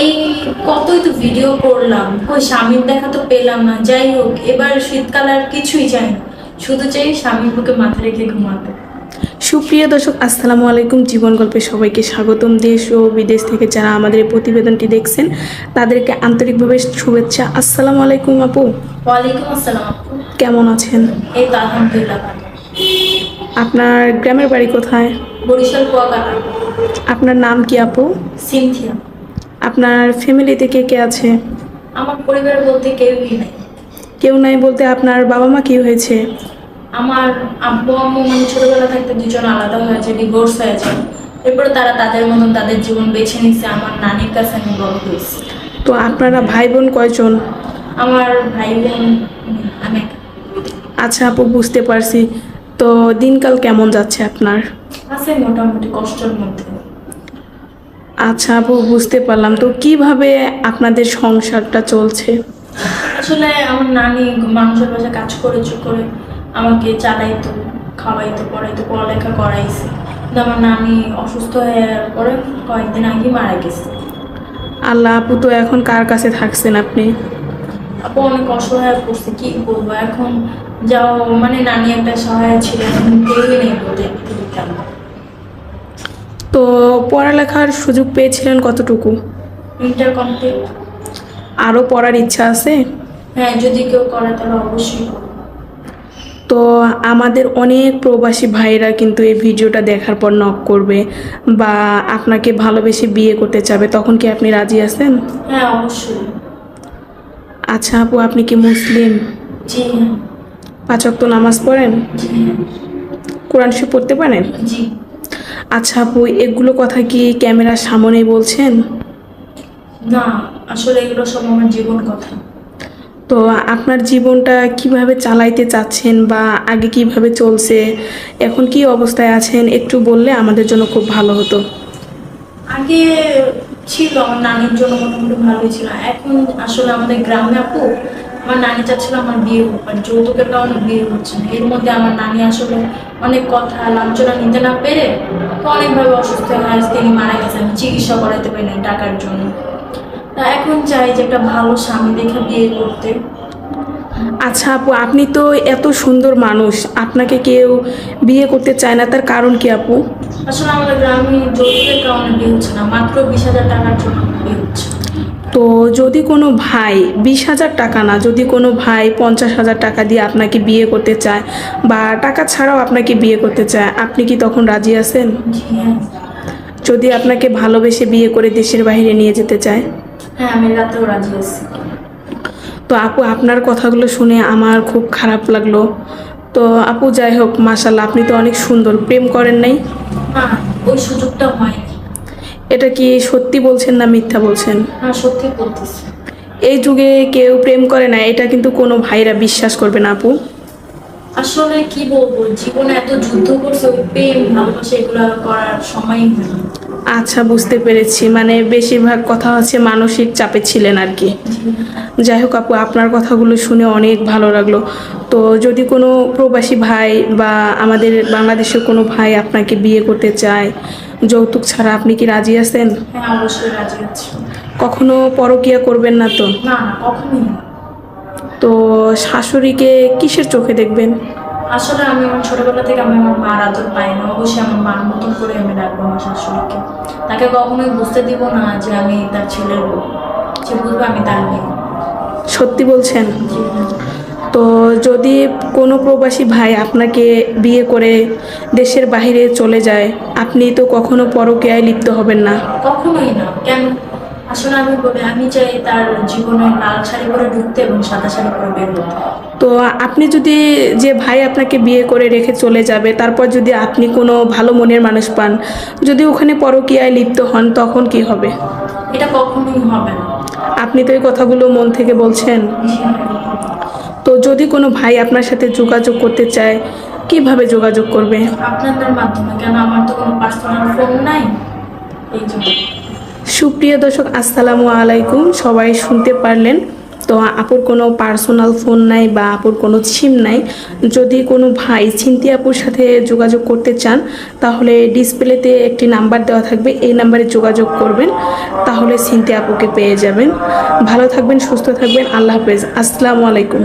এই কতই তো ভিডিও করলাম। ওই স্বামীর দেখা তো পেলাম না। যাই হোক এবার শীতকাল আর কিছুই চাই না। শুধু চাই স্বামীর বুকে মাথা রেখে ঘুমাতে। সুপ্রিয় দর্শক আসসালামু আলাইকুম। জীবন গল্পে সবাইকে স্বাগতম। দেশ ও বিদেশ থেকে যারা আমাদের এই প্রতিবেদনটি দেখছেন তাদেরকে আন্তরিকভাবে শুভেচ্ছা। আসসালামু আলাইকুম আপু। ওয়ালাইকুম আসসালাম আপু। কেমন আছেন? এই তো আলহামদুলিল্লাহ আপনার গ্রামের বাড়ি কোথায়? বরিশাল কুয়াকাটা। আপনার নাম কি আপু? সিনথিয়া। আপনার ফ্যামিলিতে কে কে আছে? আমার পরিবার বলতে কেউই নাই। কেউ নাই বলতে আপনার বাবা মা কি হয়েছে? আমার আব্বু আম্মু মানে ছোটবেলা থাকতে দুজন আলাদা হয়েছে ডিভোর্স হয়েছে এরপরে তারা তাদের মতন তাদের জীবন বেছে নিচ্ছে আমার নানির কাছে আমি বড় হয়েছি। তো আপনারা ভাই বোন কয়জন? আমার ভাই বোন একা। আচ্ছা আপু বুঝতে পারছি। তো দিনকাল কেমন যাচ্ছে আপনার? আছে মোটামুটি কষ্টের মধ্যে। আচ্ছা আপু বুঝতে পারলাম। তো কীভাবে আপনাদের সংসারটা চলছে? আসলে আমার নানি মানুষের পাশে কাজ করে চুপ করে আমাকে চালাইতো খাওয়াইতো পড়াইতো পড়ালেখা করাইছে। কিন্তু আমার নানি অসুস্থ হয়ে যাওয়ার পরে কয়েকদিন আগে মারা গেছে। আল্লাহ আপু তো এখন কার কাছে থাকছেন আপনি? আপু অনেক অসহায় পড়ছে কি বলব? এখন যাও মানে নানি একটা সহায় ছিল এখন কেউই নেই বলতে। তো পড়ালেখার সুযোগ পেয়েছিলেন কতটুকু? ইন্টার কমপ্লিট আরও পড়ার ইচ্ছা আছে? হ্যাঁ যদি কেউ করে তাহলে অবশ্যই তো আমাদের অনেক প্রবাসী ভাইরা কিন্তু এই ভিডিওটা দেখার পর নক করবে বা আপনাকে ভালোবেসে বিয়ে করতে চাবে তখন কি আপনি রাজি আছেন? হ্যাঁ অবশ্যই। আচ্ছা আপু আপনি কি মুসলিম? জি হ্যাঁ। পাঁচক তো নামাজ পড়েন? জি হ্যাঁ। কোরআন শরীফ পড়তে পারেন? জি। আচ্ছা আপু এগুলো কথা কি ক্যামেরার সামনে বলছেন? না আসলে এগুলো সব আমার জীবন কথা। তো আপনার জীবনটা কীভাবে চালাইতে চাচ্ছেন বা আগে কীভাবে চলছে? এখন কি অবস্থায় আছেন? একটু বললে আমাদের জন্য খুব ভালো হতো। আগে ছিল আমার নানির জন্য মোটামুটি ভালোই ছিল। এখন আসলে আমাদের গ্রামে আপু আমার নানি চাচ্ছিল আমার বিয়ে হোক আর যৌতুকের কারণে বিয়ে হচ্ছে না। এর মধ্যে আমার নানি আসলে অনেক কথা লাঞ্ছনা নিতে না পেরে অনেকভাবে অসুস্থ হয়ে তিনি মারা গেছেন আমি চিকিৎসা করাতে পারি না টাকার জন্য। তা এখন চাই যে একটা ভালো স্বামী দেখে বিয়ে করতে। আচ্ছা আপু আপনি তো এত সুন্দর মানুষ আপনাকে কেউ বিয়ে করতে চায় না তার কারণ কি আপু? আসলে আমাদের গ্রামে যৌতুকের কারণে বিয়ে হচ্ছে না মাত্র বিশ হাজার টাকার জন্য বিয়ে হচ্ছে। তো যদি কোনো ভাই বিশ হাজার টাকা না যদি কোনো ভাই পঞ্চাশ হাজার টাকা দিয়ে আপনাকে বিয়ে করতে চায় বা টাকা ছাড়াও আপনাকে বিয়ে করতে চায় আপনি কি তখন রাজি আছেন? হ্যাঁ যদি আপনাকে ভালোবেসে বিয়ে করে দেশের বাইরে নিয়ে যেতে চায়? হ্যাঁ আমি রাতেও রাজি আছি। তো আপু আপনার কথাগুলো শুনে আমার খুব খারাপ লাগল। তো আপু যাই হোক মাসাল্লাহ আপনি তো অনেক সুন্দর প্রেম করেন নাই? ওই সুযোগটা হয়নি। এটা কি সত্যি বলছেন না মিথ্যা বলছেন? না সত্যি বলতেছি। এই যুগে কেউ প্রেম করে না এটা কিন্তু কোনো ভাইরা বিশ্বাস করবে না আপু। আসলে কি বলব জীবনে এত যুদ্ধ করছে প্রেম ভালোবাসা এগুলো করার সময়ই আচ্ছা বুঝতে পেরেছি। মানে বেশিরভাগ কথা হচ্ছে মানসিক চাপে ছিলেন আর কি। যাই হোক আপু আপনার কথাগুলো শুনে অনেক ভালো লাগল। তো যদি কোনো প্রবাসী ভাই বা আমাদের বাংলাদেশের কোনো ভাই আপনাকে বিয়ে করতে চায় যৌতুক ছাড়া আপনি কি রাজি আছেন? হ্যাঁ অবশ্যই রাজি আছি। কখনো পরকিয়া করবেন না তো? না না কখনোই না। তো শাশুড়িকে কিসের চোখে দেখবেন? আসলে আমি আমার ছোটবেলা থেকে আমি আমার মার আদর পাই না। অবশ্যই আমার মার মতন করে আমি রাখব আমার শাশুড়িকে। তাকে কখনোই বুঝতে দিব না যে আমি তার ছেলের বউ। সে বুঝবে আমি তার মেয়ে। সত্যি বলছেন? হ্যাঁ। তো যদি কোনো প্রবাসী ভাই আপনাকে বিয়ে করে দেশের বাইরে চলে যায় আপনি তো কখনো পরকীয়ায় লিপ্ত হবেন না। কখনোই না। কেন? আসলে আমি বলি আমি চাই তার জীবনে লাল শাড়ি পরে ঢুকতে এবং সাদা শাড়ি পরে বের হতে। তো আপনি যদি যে ভাই আপনাকে বিয়ে করে রেখে চলে যাবে তারপর যদি আপনি কোনো ভালো মনের মানুষ পান যদি ওখানে পরকীয়ায় লিপ্ত হন তখন কি হবে? এটা কখনোই হবে না। আপনি তো এই কথাগুলো মন থেকে বলছেন। তো যদি কোনো ভাই আপনার সাথে যোগাযোগ করতে চায় কীভাবে যোগাযোগ করবে? আপনাদের মাধ্যমে কেন আমার তো কোনো পার্সোনাল ফোন নাই? এই জন্য। সুপ্রিয় দর্শক আসসালামু আলাইকুম। সবাই শুনতে পারলেন তো আপুর কোনো পার্সোনাল ফোন নাই বা আপুর কোনো সিম নাই, যদি কোনো ভাই চিন্তি আপুর সাথে যোগাযোগ করতে চান, তাহলে ডিসপ্লেতে একটি নাম্বার দেওয়া থাকবে, এই নাম্বারে যোগাযোগ করবেন, তাহলে চিন্তি আপুকে পেয়ে যাবেন। ভালো থাকবেন, সুস্থ থাকবেন, আল্লাহ হাফেজ। আসসালামু আলাইকুম।